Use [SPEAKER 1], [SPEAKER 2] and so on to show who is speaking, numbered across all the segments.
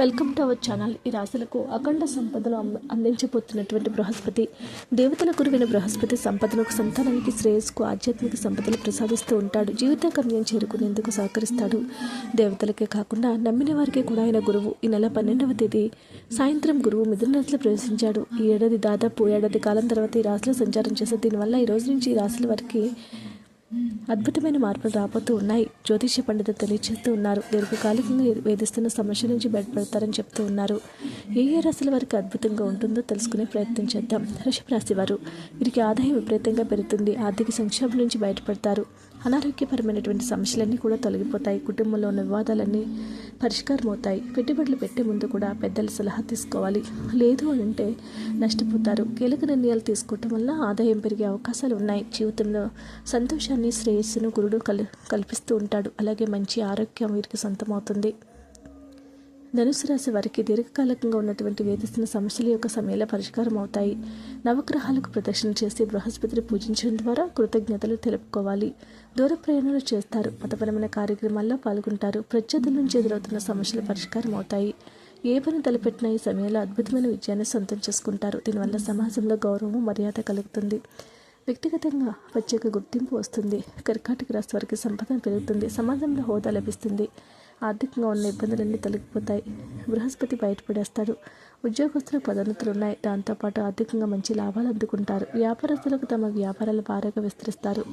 [SPEAKER 1] Welcome to our channel. ఈ రాశులకు అఖండ సంపదను అందించబోతున్నటువంటి బృహస్పతి. దేవతల గురువైన బృహస్పతి సంపదలకు సంతానానికి శ్రేయస్కు ఆధ్యాత్మిక సంపదలు ప్రసాదిస్తూ ఉంటాడు. జీవిత గమ్యం చేరుకునేందుకు సహకరిస్తాడు. దేవతలకే కాకుండా నమ్మిన వారికి కూడా ఆయన గురువు. ఈ నెల పన్నెండవ తేదీ సాయంత్రం గురువు మిథున రాశిలో ప్రవేశించాడు. ఈ ఏడాది దాదాపు ఏడాది కాలం తర్వాత ఈ రాశిలో సంచారం చేసే దీనివల్ల ఈ రోజు నుంచి ఈ రాశుల వారికి అద్భుతమైన మార్పులు రాబోతూ ఉన్నాయి. జ్యోతిష్య పండితులు తెలియజేస్తూ ఉన్నారు. దీర్ఘకాలికంగా వేధిస్తున్న సమస్య నుంచి బయటపడతారని చెప్తూ ఉన్నారు. ఏ ఏ రాశుల వారికి అద్భుతంగా ఉంటుందో తెలుసుకునే ప్రయత్నం చేద్దాం. వృషభ రాశి వారు వీరికి ఆదాయం విపరీతంగా పెరుగుతుంది. ఆర్థిక సంక్షోభం నుంచి బయటపడతారు. అనారోగ్యపరమైనటువంటి సమస్యలన్నీ కూడా తొలగిపోతాయి. కుటుంబంలో ఉన్న వివాదాలన్నీ పరిష్కారం అవుతాయి పెట్టుబడులు పెట్టే ముందు కూడా పెద్దల సలహా తీసుకోవాలి. లేదు అని అంటే నష్టపోతారు. కీలక నిర్ణయాలు తీసుకోవటం వల్ల ఆదాయం పెరిగే అవకాశాలు ఉన్నాయి. జీవితంలో సంతోషాన్ని శ్రేయస్సును గురుడు కల్ కల్పిస్తూ ఉంటాడు. అలాగే మంచి ఆరోగ్యం వీరికి సొంతమవుతుంది. ధనుసు రాశి వారికి దీర్ఘకాలికంగా ఉన్నటువంటి వేధిస్తున్న సమస్యల యొక్క సమయంలో పరిష్కారం అవుతాయి. నవగ్రహాలకు ప్రదక్షిణ చేసి బృహస్పతిని పూజించడం ద్వారా కృతజ్ఞతలు తెలుపుకోవాలి. దూర ప్రయాణాలు చేస్తారు. మతపరమైన కార్యక్రమాల్లో పాల్గొంటారు. ప్రత్యర్థుల నుంచి ఎదురవుతున్న సమస్యలు పరిష్కారం అవుతాయి. ఏ పని తలపెట్టినా ఈ సమయంలో అద్భుతమైన విజయాన్ని సొంతం చేసుకుంటారు. దీనివల్ల సమాజంలో గౌరవం మర్యాద కలుగుతుంది. వ్యక్తిగతంగా ప్రత్యేక గుర్తింపు వస్తుంది. కర్కాటక రాశి వారికి సంపద పెరుగుతుంది. సమాజంలో హోదా లభిస్తుంది. ఆర్థికంగా ఉన్న ఇబ్బందులన్నీ తొలగిపోతాయి. బృహస్పతి బయటపడేస్తాడు. ఉద్యోగస్తులకు పదోన్నతులు ఉన్నాయి దాంతోపాటు ఆర్థికంగా మంచి లాభాలు అందుకుంటారు. వ్యాపారస్తులకు తమ వ్యాపారాలు బాగా విస్తరిస్తారు.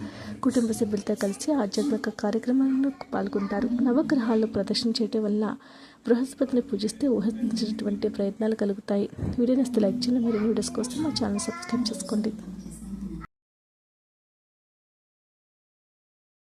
[SPEAKER 1] కుటుంబ సభ్యులతో కలిసి ఆధ్యాత్మిక కార్యక్రమాలను పాల్గొంటారు. నవగ్రహాలు ప్రదర్శన చేయటం వల్ల బృహస్పతిని పూజిస్తే ఊహించినటువంటి ప్రయత్నాలు కలుగుతాయి. వీడియో నస్తే లైక్ చేయండి. మరియు వీడియోస్ కోసం మా ఛానల్ సబ్స్క్రైబ్ చేసుకోండి.